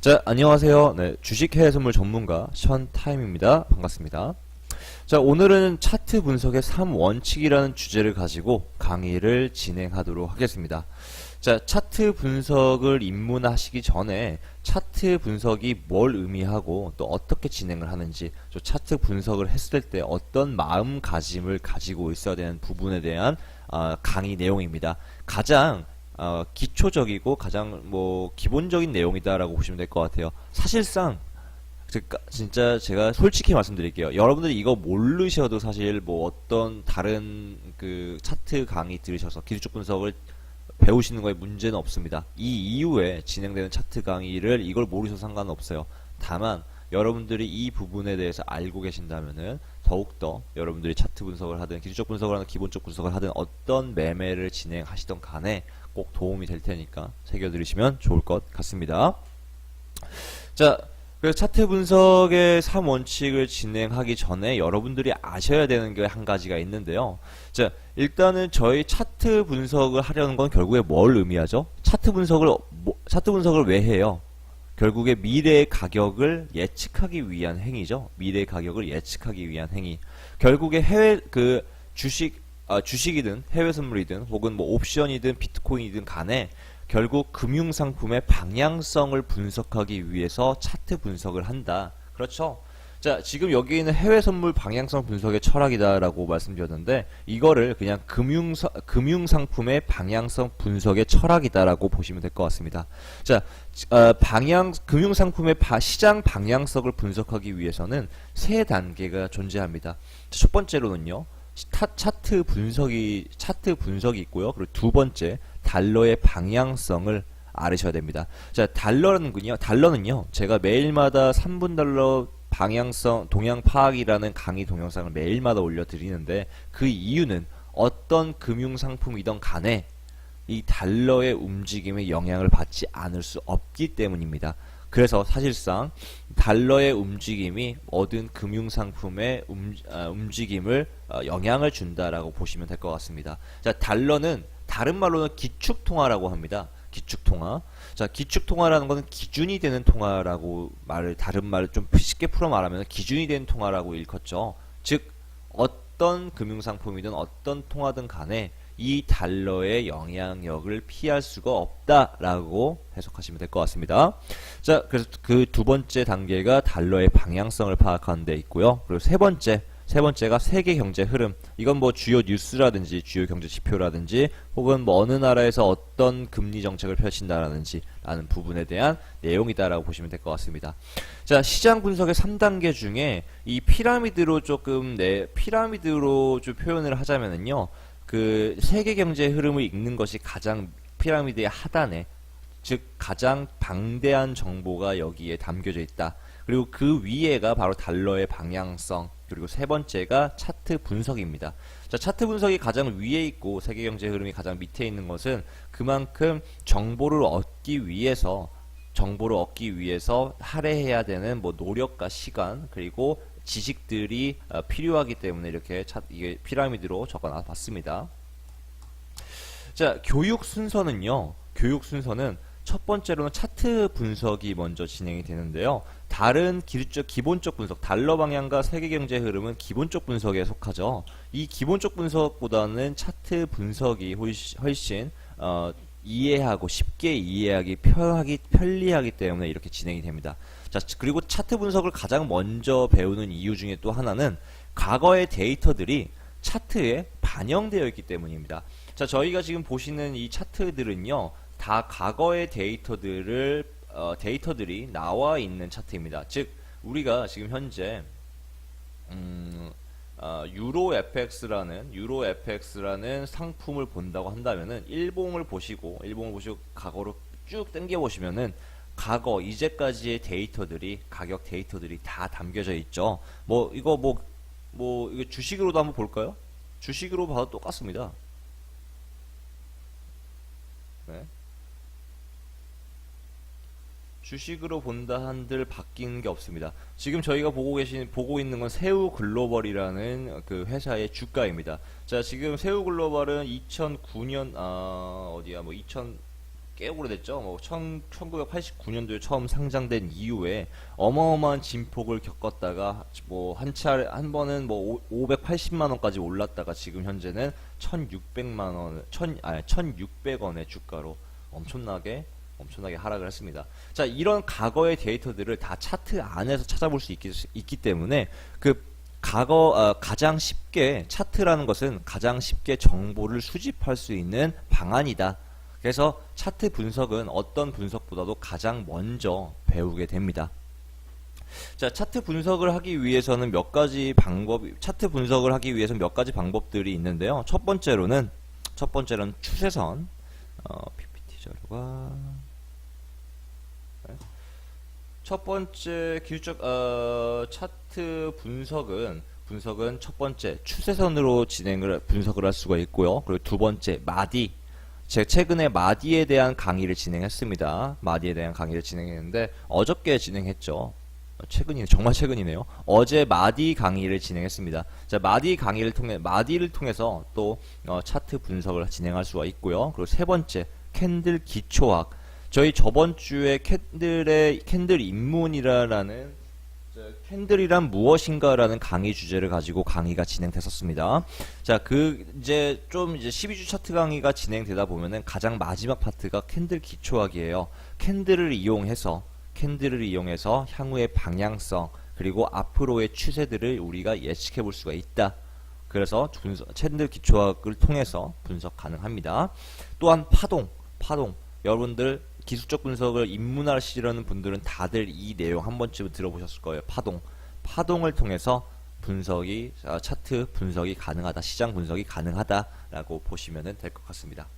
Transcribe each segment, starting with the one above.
자, 안녕하세요. 네, 주식해외 선물 전문가 션 타임입니다. 반갑습니다. 자, 오늘은 차트 분석의 3원칙이라는 주제를 가지고 강의를 진행하도록 하겠습니다. 자, 차트 분석을 입문하시기 전에 차트 분석이 뭘 의미하고 또 어떻게 진행을 하는지, 또 차트 분석을 했을 때 어떤 마음가짐을 가지고 있어야 되는 부분에 대한 아, 강의 내용입니다. 가장 어, 기초적이고 가장 뭐 기본적인 내용이다라고 보시면 될 것 같아요. 사실상 진짜 제가 솔직히 말씀드릴게요. 여러분들이 이거 모르셔도 사실 뭐 어떤 다른 그 차트 강의 들으셔서 기술적 분석을 배우시는 거에 문제는 없습니다. 이 이후에 진행되는 차트 강의를 이걸 모르셔도 상관없어요. 다만 여러분들이 이 부분에 대해서 알고 계신다면은 더욱더 여러분들이 차트 분석을 하든 기술적 분석을 하든 기본적 분석을 하든 어떤 매매를 진행하시던 간에 꼭 도움이 될 테니까 새겨 들으시면 좋을 것 같습니다. 자, 그래서 차트 분석의 3원칙을 진행하기 전에 여러분들이 아셔야 되는 게 한 가지가 있는데요. 자, 일단은 저희 차트 분석을 하려는 건 결국에 뭘 의미하죠? 차트 분석을, 뭐- 차트 분석을 왜 해요? 결국에 미래의 가격을 예측하기 위한 행위죠. 미래의 가격을 예측하기 위한 행위. 결국에 해외 그 주식 아, 주식이든 해외 선물이든 혹은 뭐 옵션이든 비트코인이든 간에 결국 금융 상품의 방향성을 분석하기 위해서 차트 분석을 한다. 그렇죠? 자, 지금 여기 있는 해외 선물 방향성 분석의 철학이다라고 말씀드렸는데 이거를 그냥 금융 금융 상품의 방향성 분석의 철학이다라고 보시면 될 것 같습니다. 자, 어, 방향 금융 상품의 바- 시장 방향성을 분석하기 위해서는 세 단계가 존재합니다. 첫 번째로는요. 차, 차트 분석이 차트 분석이 있고요. 그리고 두 번째 달러의 방향성을 알으셔야 됩니다. 자, 달러는군요. 달러는요. 제가 매일마다 3분 달러 방향성 동향 파악이라는 강의 동영상을 매일마다 올려드리는데 그 이유는 어떤 금융 상품이든 간에 이 달러의 움직임에 영향을 받지 않을 수 없기 때문입니다. 그래서 사실상 달러의 움직임이 모든 금융상품의 움, 아, 움직임을 어, 영향을 준다라고 보시면 될 것 같습니다. 자, 달러는 다른 말로는 기축통화라고 합니다. 기축통화. 자, 기축통화라는 것은 기준이 되는 통화라고 말을 다른 말을 좀 쉽게 풀어 말하면 기준이 되는 통화라고 일컫죠. 즉 어떤 금융상품이든 어떤 통화든 간에 이 달러의 영향력을 피할 수가 없다라고 해석하시면 될 것 같습니다. 자, 그래서 그 두 번째 단계가 달러의 방향성을 파악하는 데 있고요. 그리고 세 번째, 세 번째가 세계 경제 흐름. 이건 뭐 주요 뉴스라든지 주요 경제 지표라든지 혹은 뭐 어느 나라에서 어떤 금리 정책을 펼친다라든지 라는 부분에 대한 내용이다라고 보시면 될 것 같습니다. 자, 시장 분석의 3단계 중에 이 피라미드로 조금 내 피라미드로 좀 표현을 하자면은요. 그 세계 경제 흐름을 읽는 것이 가장 피라미드의 하단에 즉 가장 방대한 정보가 여기에 담겨져 있다. 그리고 그 위에가 바로 달러의 방향성 그리고 세 번째가 차트 분석입니다. 자, 차트 분석이 가장 위에 있고 세계 경제 흐름이 가장 밑에 있는 것은 그만큼 정보를 얻기 위해서 정보를 얻기 위해서 할애해야 되는 뭐 노력과 시간 그리고 지식들이 어, 필요하기 때문에 이렇게 차, 이게 피라미드로 적어놔 봤습니다. 자, 교육 순서는요. 교육 순서는 첫 번째로는 차트 분석이 먼저 진행이 되는데요. 다른 기술적 기본적 분석, 달러 방향과 세계 경제 흐름은 기본적 분석에 속하죠. 이 기본적 분석보다는 차트 분석이 훨씬, 어, 이해하고 쉽게 이해하기 편하기 편리하기 때문에 이렇게 진행이 됩니다. 자, 그리고 차트 분석을 가장 먼저 배우는 이유 중에 또 하나는 과거의 데이터들이 차트에 반영되어 있기 때문입니다. 자, 저희가 지금 보시는 이 차트들은요, 다 과거의 데이터들을 어, 데이터들이 나와 있는 차트입니다. 즉, 우리가 지금 현재 음, 어, 유로 FX라는 유로 FX라는 상품을 본다고 한다면은 일봉을 보시고 일봉을 보시고 과거로 쭉 당겨 보시면은 과거 이제까지의 데이터들이 가격 데이터들이 다 담겨져 있죠. 뭐 이거 뭐뭐 이거 주식으로도 한번 볼까요? 주식으로 봐도 똑같습니다. 네. 주식으로 본다 한들 바뀌는 게 없습니다. 지금 저희가 보고 계신 보고 있는 건 새우 글로벌이라는 그 회사의 주가입니다. 자, 지금 새우 글로벌은 2009년 아, 어디야 뭐 2000 꽤 오래됐죠. 뭐 1989년도에 처음 상장된 이후에 어마어마한 진폭을 겪었다가 뭐 한 차례 한 번은 뭐 580만 원까지 올랐다가 지금 현재는 1,600만 원, 1 아니 1,600원의 주가로 엄청나게 엄청나게 하락을 했습니다. 자, 이런 과거의 데이터들을 다 차트 안에서 찾아볼 수 있기, 있기 때문에 그 과거 어, 가장 쉽게 차트라는 것은 가장 쉽게 정보를 수집할 수 있는 방안이다. 그래서 차트 분석은 어떤 분석보다도 가장 먼저 배우게 됩니다. 자, 차트 분석을 하기 위해서는 몇 가지 방법, 차트 분석을 하기 위해서 몇 가지 방법들이 있는데요. 첫 번째로는, 첫 번째로는 추세선, 어, PPT 자료가, 네. 첫 번째 기술적, 어, 차트 분석은, 분석은 첫 번째 추세선으로 진행을, 분석을 할 수가 있고요. 그리고 두 번째, 마디. 제가 최근에 마디에 대한 강의를 진행했습니다. 마디에 대한 강의를 진행했는데, 어저께 진행했죠. 최근이네 정말 최근이네요. 어제 마디 강의를 진행했습니다. 자 마디 강의를 통해 마디를 통해서 또 어, 차트 분석을 진행할 수가 있고요. 그리고 세 번째 캔들 기초학 저희 저번 주에 캔들의 캔들 입문이라는 저, 캔들이란 무엇인가라는 강의 주제를 가지고 강의가 진행됐었습니다. 자, 그 이제 좀 이제 12주 차트 강의가 진행되다 보면은 가장 마지막 파트가 캔들 기초학이에요. 캔들을 이용해서 캔들을 이용해서 향후의 방향성 그리고 앞으로의 추세들을 우리가 예측해 볼 수가 있다. 그래서 분석, 캔들 기초학을 통해서 분석 가능합니다. 또한 파동, 파동. 여러분들 기술적 분석을 입문하시려는 분들은 다들 이 내용 한 번쯤 들어보셨을 거예요. 파동. 파동을 통해서 분석이 아, 차트 분석이 가능하다. 시장 분석이 가능하다라고 보시면 될 것 같습니다.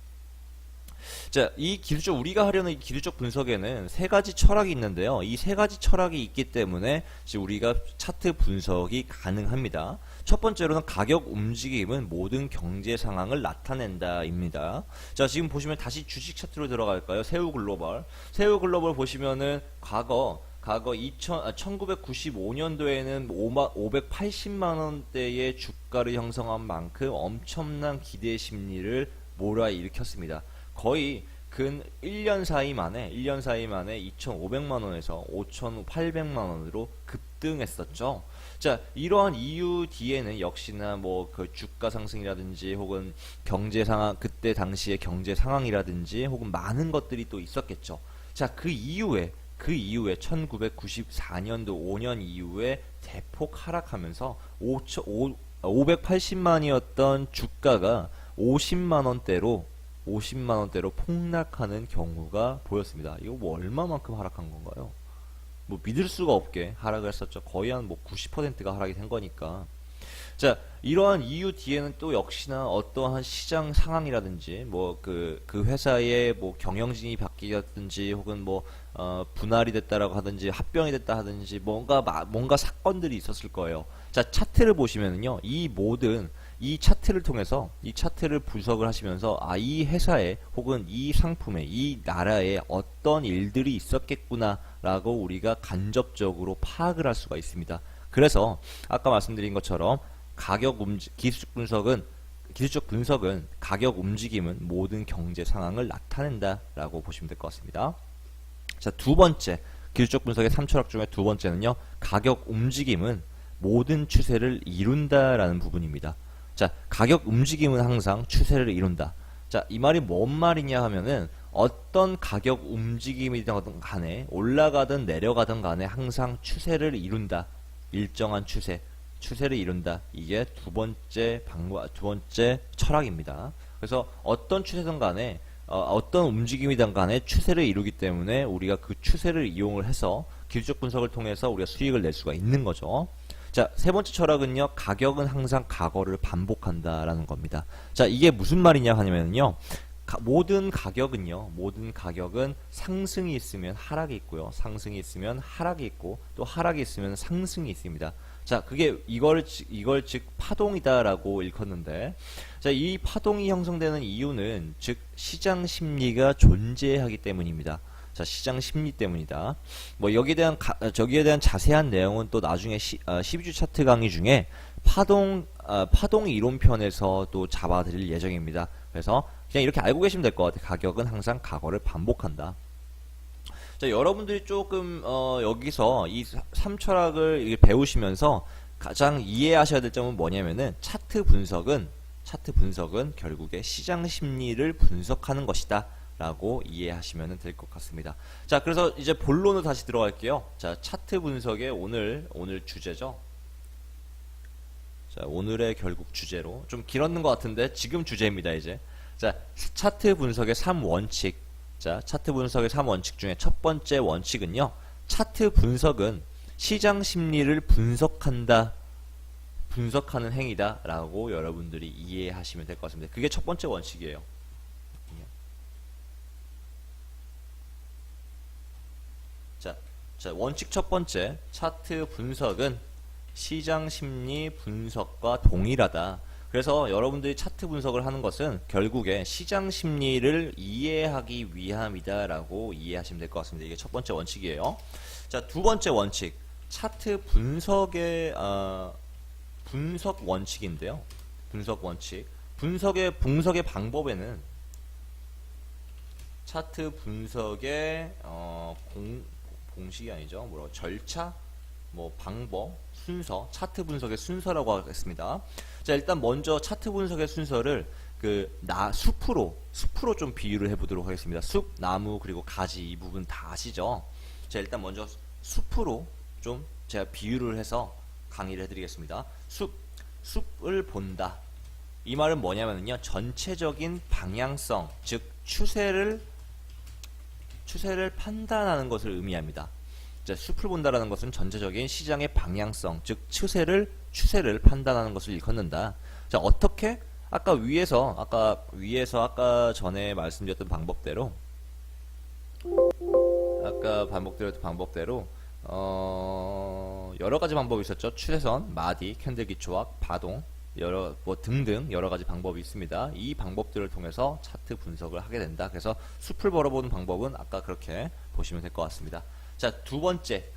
자, 이 기술적 우리가 하려는 이 기술적 분석에는 세 가지 철학이 있는데요. 이 세 가지 철학이 있기 때문에 우리가 차트 분석이 가능합니다. 첫 번째로는 가격 움직임은 모든 경제 상황을 나타낸다입니다. 자, 지금 보시면 다시 주식 차트로 들어갈까요? 새우 글로벌. 새우 글로벌 보시면은 과거 과거 2000, 아, 1995년도에는 580만 원대의 주가를 형성한 만큼 엄청난 기대 심리를 몰아일으켰습니다. 거의 근 1년 사이 만에 1년 사이 만에 2,500만 원에서 5,800만 원으로 급등했었죠. 자, 이러한 이유 뒤에는 역시나 뭐 그 주가 상승이라든지 혹은 경제 상황 그때 당시의 경제 상황이라든지 혹은 많은 것들이 또 있었겠죠. 자, 그 이후에 그 이후에 1994년도 5년 이후에 대폭 하락하면서 580만이었던 주가가 50만 원대로 50만 원대로 폭락하는 경우가 보였습니다. 이거 뭐 얼마만큼 하락한 건가요? 뭐 믿을 수가 없게 하락을 했었죠. 거의 한 뭐 90%가 하락이 된 거니까. 자, 이러한 이유 뒤에는 또 역시나 어떠한 시장 상황이라든지 뭐 그그 회사의 뭐 경영진이 바뀌었든지 혹은 뭐 어, 분할이 됐다라고 하든지 합병이 됐다 하든지 뭔가 뭔가 사건들이 있었을 거예요. 자, 차트를 보시면은요. 이 모든 이 차트를 통해서 이 차트를 분석을 하시면서 아 이 회사에 혹은 이 상품에 이 나라에 어떤 일들이 있었겠구나라고 우리가 간접적으로 파악을 할 수가 있습니다. 그래서 아까 말씀드린 것처럼 가격 움직 기술적 분석은 기술적 분석은 가격 움직임은 모든 경제 상황을 나타낸다라고 보시면 될 것 같습니다. 자, 두 번째 기술적 분석의 3철학 중에 두 번째는요. 가격 움직임은 모든 추세를 이룬다라는 부분입니다. 자, 가격 움직임은 항상 추세를 이룬다. 자, 이 말이 뭔 말이냐 하면은 어떤 가격 움직임이든 간에 올라가든 내려가든 간에 항상 추세를 이룬다. 일정한 추세, 추세를 이룬다. 이게 두 번째 방법, 두 번째 철학입니다. 그래서 어떤 추세든 간에 어, 떤 움직임이든 간에 추세를 이루기 때문에 우리가 그 추세를 이용을 해서 기술적 분석을 통해서 우리가 수익을 낼 수가 있는 거죠. 자, 세 번째 철학은요, 가격은 항상 과거를 반복한다라는 겁니다. 자, 이게 무슨 말이냐 하냐면요, 가, 모든 가격은요, 모든 가격은 상승이 있으면 하락이 있고요, 상승이 있으면 하락이 있고, 또 하락이 있으면 상승이 있습니다. 자, 그게 이걸, 이걸 즉 파동이다라고 일컫는데, 자, 이 파동이 형성되는 이유는 즉 시장 심리가 존재하기 때문입니다. 자, 시장 심리 때문이다. 뭐 여기에 대한 가, 어, 저기에 대한 자세한 내용은 또 나중에 시, 어, 12주 차트 강의 중에 파동 어, 파동 이론 편에서 또 잡아드릴 예정입니다. 그래서 그냥 이렇게 알고 계시면 될 것 같아요. 가격은 항상 과거를 반복한다. 자, 여러분들이 조금 어, 여기서 이 삼철학을 배우시면서 가장 이해하셔야 될 점은 뭐냐면은 차트 분석은 차트 분석은 결국에 시장 심리를 분석하는 것이다. 라고 이해하시면 될 것 같습니다. 자, 그래서 이제 본론으로 다시 들어갈게요. 자, 차트 분석의 오늘, 오늘 주제죠. 자, 오늘의 결국 주제로. 좀 길었는 것 같은데, 지금 주제입니다, 이제. 자, 차트 분석의 3원칙. 자, 차트 분석의 3원칙 중에 첫 번째 원칙은요. 차트 분석은 시장 심리를 분석한다. 분석하는 행위다. 라고 여러분들이 이해하시면 될 것 같습니다. 그게 첫 번째 원칙이에요. 자, 자, 원칙 첫 번째. 차트 분석은 시장 심리 분석과 동일하다. 그래서 여러분들이 차트 분석을 하는 것은 결국에 시장 심리를 이해하기 위함이다라고 이해하시면 될 것 같습니다. 이게 첫 번째 원칙이에요. 자, 두 번째 원칙. 차트 분석의 어, 분석 원칙인데요. 분석 원칙. 분석의 분석의 방법에는 차트 분석의 어, 공, 공식이 아니죠. 뭐라고 절차, 뭐 방법, 순서, 차트 분석의 순서라고 하겠습니다. 자, 일단 먼저 차트 분석의 순서를 그 나 숲으로 숲으로 좀 비유를 해보도록 하겠습니다. 숲, 나무 그리고 가지 이 부분 다 아시죠? 자, 일단 먼저 숲으로 좀 제가 비유를 해서 강의를 해드리겠습니다. 숲, 숲을 본다. 이 말은 뭐냐면요, 전체적인 방향성, 즉 추세를 추세를 판단하는 것을 의미합니다. 자, 숲을 본다라는 것은 전체적인 시장의 방향성, 즉 추세를 추세를 판단하는 것을 일컫는다. 자, 어떻게? 아까 위에서 아까 위에서 아까 전에 말씀드렸던 방법대로 아까 반복드렸던 방법대로 어, 여러 가지 방법이 있었죠. 추세선, 마디, 캔들 기초학, 바동 여러 뭐 등등 여러 가지 방법이 있습니다. 이 방법들을 통해서 차트 분석을 하게 된다. 그래서 숲을 벌어보는 방법은 아까 그렇게 보시면 될 것 같습니다. 자, 두 번째.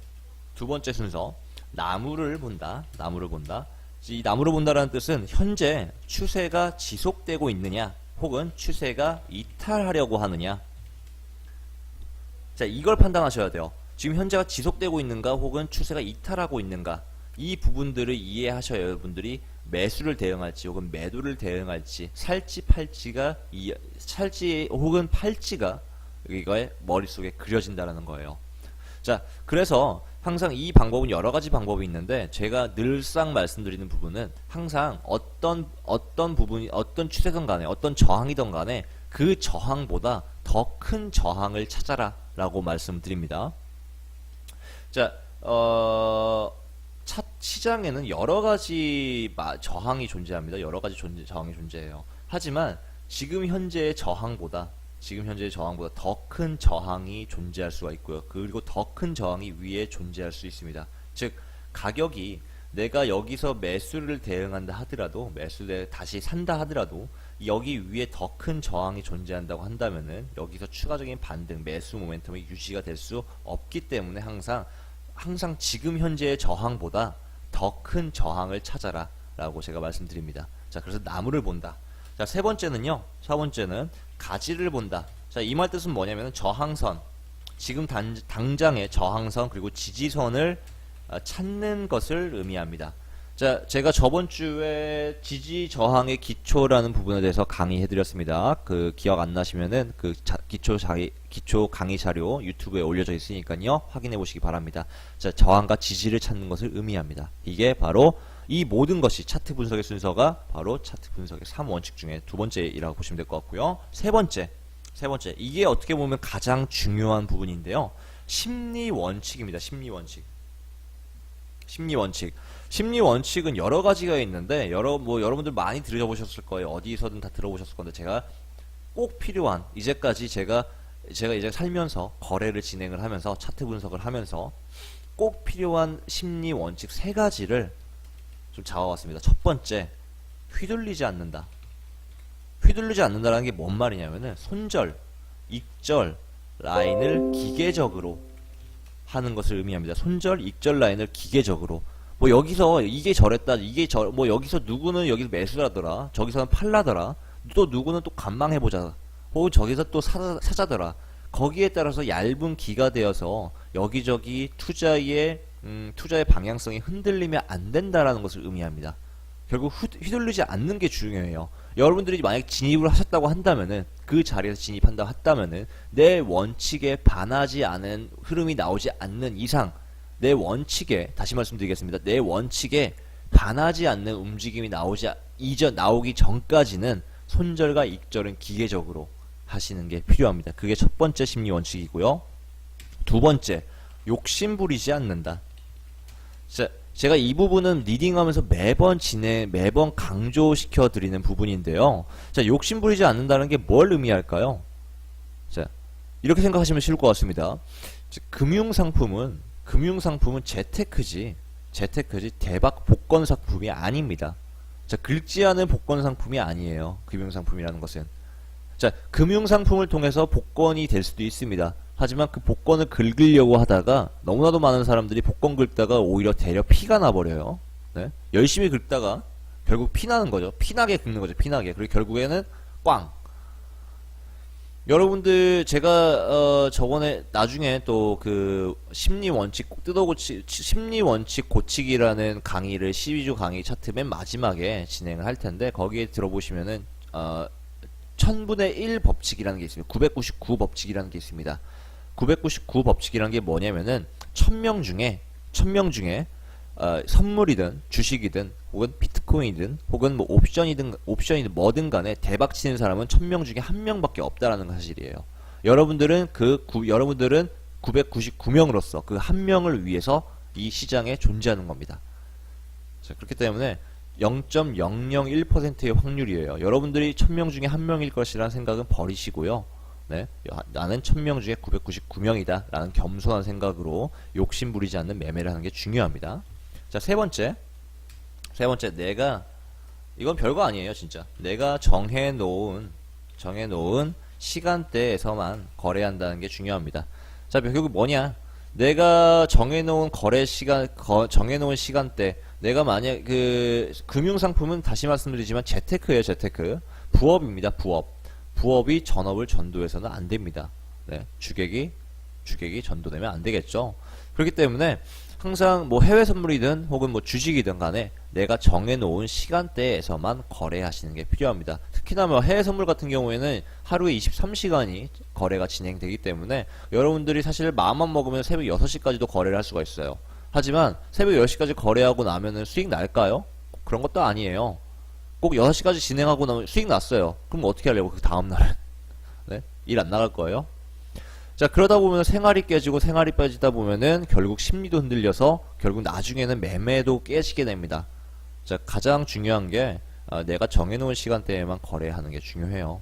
두 번째 순서. 나무를 본다. 나무를 본다. 이 나무를 본다라는 뜻은 현재 추세가 지속되고 있느냐 혹은 추세가 이탈하려고 하느냐. 자, 이걸 판단하셔야 돼요. 지금 현재가 지속되고 있는가 혹은 추세가 이탈하고 있는가. 이 부분들을 이해하셔야 여러분들이 매수를 대응할지 혹은 매도를 대응할지 살지 팔지가 이 살지 혹은 팔지가 이거의 머릿속에 그려진다라는 거예요. 자, 그래서 항상 이 방법은 여러 가지 방법이 있는데 제가 늘상 말씀드리는 부분은 항상 어떤 어떤 부분이 어떤 추세든 간에 어떤 저항이든 간에 그 저항보다 더 큰 저항을 찾아라라고 말씀드립니다. 자, 어 차, 시장에는 여러 가지 마- 저항이 존재합니다. 여러 가지 존재, 저항이 존재해요. 하지만 지금 현재의 저항보다 지금 현재의 저항보다 더 큰 저항이 존재할 수가 있고요. 그리고 더 큰 저항이 위에 존재할 수 있습니다. 즉 가격이 내가 여기서 매수를 대응한다 하더라도 매수에 다시 산다 하더라도 여기 위에 더 큰 저항이 존재한다고 한다면은 여기서 추가적인 반등 매수 모멘텀이 유지가 될 수 없기 때문에 항상 항상 지금 현재의 저항보다 더 큰 저항을 찾아라 라고 제가 말씀드립니다. 자, 그래서 나무를 본다. 자, 세 번째는요. 세 번째는 가지를 본다. 자, 이 말 뜻은 뭐냐면 저항선. 지금 단, 당장의 저항선 그리고 지지선을 아, 찾는 것을 의미합니다. 자, 제가 저번 주에 지지 저항의 기초라는 부분에 대해서 강의해 드렸습니다. 그 기억 안 나시면은 그 자- 기초 자기 기초 강의 자료 유튜브에 올려져 있으니까요. 확인해 보시기 바랍니다. 자, 저항과 지지를 찾는 것을 의미합니다. 이게 바로 이 모든 것이 차트 분석의 순서가 바로 차트 분석의 3원칙 중에 두 번째이라고 보시면 될 것 같고요. 세 번째. 세 번째. 이게 어떻게 보면 가장 중요한 부분인데요. 심리 원칙입니다. 심리 원칙. 심리 원칙. 심리 원칙은 여러 가지가 있는데 여러 뭐 여러분들 많이 들어보셨을 거예요. 어디서든 다 들어보셨을 건데 제가 꼭 필요한 이제까지 제가 제가 이제 살면서 거래를 진행을 하면서 차트 분석을 하면서 꼭 필요한 심리 원칙 세 가지를 좀 잡아왔습니다. 첫 번째, 휘둘리지 않는다. 휘둘리지 않는다라는 게 뭔 말이냐면은 손절, 익절, 라인을 기계적으로 하는 것을 의미합니다. 손절, 익절 라인을 기계적으로. 뭐 여기서 이게 저랬다, 이게 저, 뭐 여기서 누구는 여기서 매수라더라, 저기서는 팔라더라. 또 누구는 또 관망해보자. 혹은 저기서 또 사, 사자더라. 거기에 따라서 얇은 기가 되어서 여기저기 투자의 음, 투자의 방향성이 흔들리면 안 된다라는 것을 의미합니다. 결국 휘, 휘둘리지 않는 게 중요해요. 여러분들이 만약 진입을 하셨다고 한다면은 그 자리에서 진입한다 했다면은 내 원칙에 반하지 않은 흐름이 나오지 않는 이상 내 원칙에 다시 말씀드리겠습니다. 내 원칙에 반하지 않는 움직임이 나오지 이전 나오기 전까지는 손절과 익절은 기계적으로 하시는 게 필요합니다. 그게 첫 번째 심리 원칙이고요. 두 번째 욕심 부리지 않는다. 자, 제가 이 부분은 리딩하면서 매번 진행, 매번 강조시켜 드리는 부분인데요. 자, 욕심 부리지 않는다는 게 뭘 의미할까요? 자, 이렇게 생각하시면 쉬울 것 같습니다. 자, 금융 상품은, 금융상품은 재테크지, 재테크지, 대박 복권 상품이 아닙니다. 자, 긁지 않은 복권 상품이 아니에요. 금융상품이라는 것은. 자, 금융상품을 통해서 복권이 될 수도 있습니다. 하지만 그 복권을 긁으려고 하다가 너무나도 많은 사람들이 복권 긁다가 오히려 대려 피가 나버려요. 네? 열심히 긁다가 결국 피나는 거죠. 피나게 긁는 거죠. 피나게. 그리고 결국에는 꽝. 여러분들 제가 어 저번에 나중에 또 그 심리 원칙 뜯어고치 심리 원칙 고치기라는 강의를 12주 강의 차트 맨 마지막에 진행을 할 텐데 거기에 들어보시면은 어 1000분의 1 법칙이라는 게 있습니다. 999 법칙이라는 게 있습니다. 999 법칙이라는 게 뭐냐면은 1000명 중에 1000명 중에 어, 선물이든 주식이든 혹은 비트코인이든 혹은 뭐 옵션이든 옵션이든 뭐든 간에 대박 치는 사람은 1000명 중에 한 명밖에 없다라는 사실이에요. 여러분들은 그 구, 여러분들은 999명으로서 그 한 명을 위해서 이 시장에 존재하는 겁니다. 자, 그렇기 때문에 0.001%의 확률이에요. 여러분들이 1000명 중에 한 명일 것이라는 생각은 버리시고요. 네, 나는 1000명 중에 999명이다 라는 겸손한 생각으로 욕심 부리지 않는 매매를 하는 게 중요합니다. 자, 세 번째. 세 번째, 내가, 이건 별거 아니에요, 진짜. 내가 정해놓은, 정해놓은 시간대에서만 거래한다는 게 중요합니다. 자, 결국 뭐냐? 내가 정해놓은 거래 시간, 거, 정해놓은 시간대, 내가 만약 그, 금융상품은 다시 말씀드리지만 재테크예요, 재테크. 부업입니다, 부업. 부업이 전업을 전도해서는 안 됩니다. 네, 주객이, 주객이 전도되면 안 되겠죠. 그렇기 때문에, 항상 뭐 해외 선물이든 혹은 뭐 주식이든 간에 내가 정해놓은 시간대에서만 거래하시는 게 필요합니다. 특히나 뭐 해외 선물 같은 경우에는 하루에 23시간이 거래가 진행되기 때문에 여러분들이 사실 마음만 먹으면 새벽 6시까지도 거래를 할 수가 있어요. 하지만 새벽 10시까지 거래하고 나면은 수익 날까요? 그런 것도 아니에요. 꼭 6시까지 진행하고 나면 수익 났어요. 그럼 어떻게 하려고 그 다음날은? 네? 일 안 나갈 거예요? 자 그러다 보면 생활이 깨지고 생활이 빠지다 보면은 결국 심리도 흔들려서 결국 나중에는 매매도 깨지게 됩니다. 자 가장 중요한 게 어, 내가 정해놓은 시간대에만 거래하는 게 중요해요.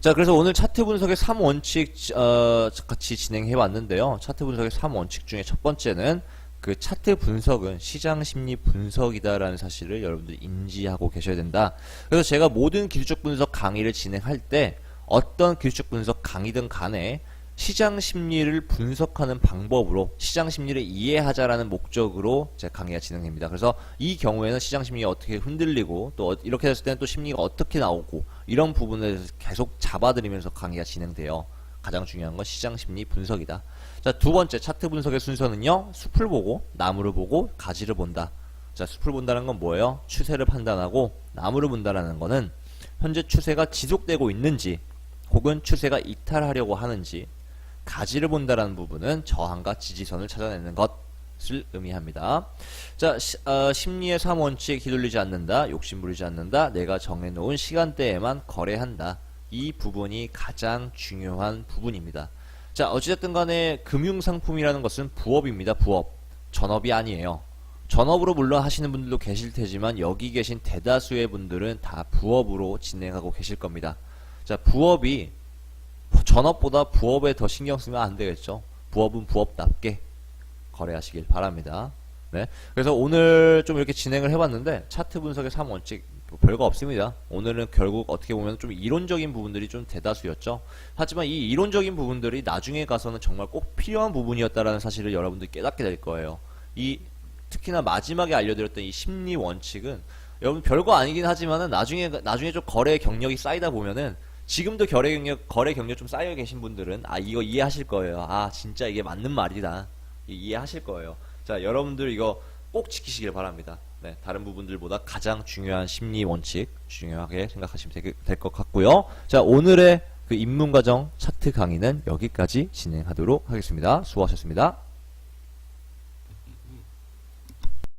자 그래서 오늘 차트 분석의 3원칙 어, 같이 진행해 왔는데요. 차트 분석의 3원칙 중에 첫 번째는 그 차트 분석은 시장 심리 분석이다라는 사실을 여러분들 인지하고 계셔야 된다. 그래서 제가 모든 기술적 분석 강의를 진행할 때 어떤 기술적 분석 강의든 간에 시장 심리를 분석하는 방법으로 시장 심리를 이해하자라는 목적으로 제 강의가 진행됩니다. 그래서 이 경우에는 시장 심리가 어떻게 흔들리고 또 어, 이렇게 됐을 때는 또 심리가 어떻게 나오고 이런 부분을 계속 잡아드리면서 강의가 진행돼요. 가장 중요한 건 시장 심리 분석이다. 자, 두 번째 차트 분석의 순서는요. 숲을 보고 나무를 보고 가지를 본다. 자, 숲을 본다는 건 뭐예요? 추세를 판단하고 나무를 본다라는 거는 현재 추세가 지속되고 있는지 혹은 추세가 이탈하려고 하는지 가지를 본다라는 부분은 저항과 지지선을 찾아내는 것을 의미합니다. 자, 시, 어, 심리의 3원칙 휘둘리지 않는다, 욕심 부리지 않는다, 내가 정해놓은 시간대에만 거래한다. 이 부분이 가장 중요한 부분입니다. 자, 어찌됐든 간에 금융상품이라는 것은 부업입니다, 부업. 전업이 아니에요. 전업으로 물론 하시는 분들도 계실 테지만 여기 계신 대다수의 분들은 다 부업으로 진행하고 계실 겁니다. 자, 부업이 전업보다 부업에 더 신경 쓰면 안 되겠죠. 부업은 부업답게 거래하시길 바랍니다. 네. 그래서 오늘 좀 이렇게 진행을 해봤는데 차트 분석의 3원칙 뭐 별거 없습니다. 오늘은 결국 어떻게 보면 좀 이론적인 부분들이 좀 대다수였죠. 하지만 이 이론적인 부분들이 나중에 가서는 정말 꼭 필요한 부분이었다라는 사실을 여러분들이 깨닫게 될 거예요. 이 특히나 마지막에 알려드렸던 이 심리 원칙은 여러분 별거 아니긴 하지만은 나중에 나중에 좀 거래 경력이 쌓이다 보면은 지금도 거래 경력 거래 경력 좀 쌓여 계신 분들은 아 이거 이해하실 거예요. 아 진짜 이게 맞는 말이다. 이- 이해하실 거예요. 자 여러분들 이거 꼭 지키시길 바랍니다. 네 다른 부분들보다 가장 중요한 심리 원칙 중요하게 생각하시면 될 것 같고요. 자 오늘의 그 입문과정 차트 강의는 여기까지 진행하도록 하겠습니다. 수고하셨습니다.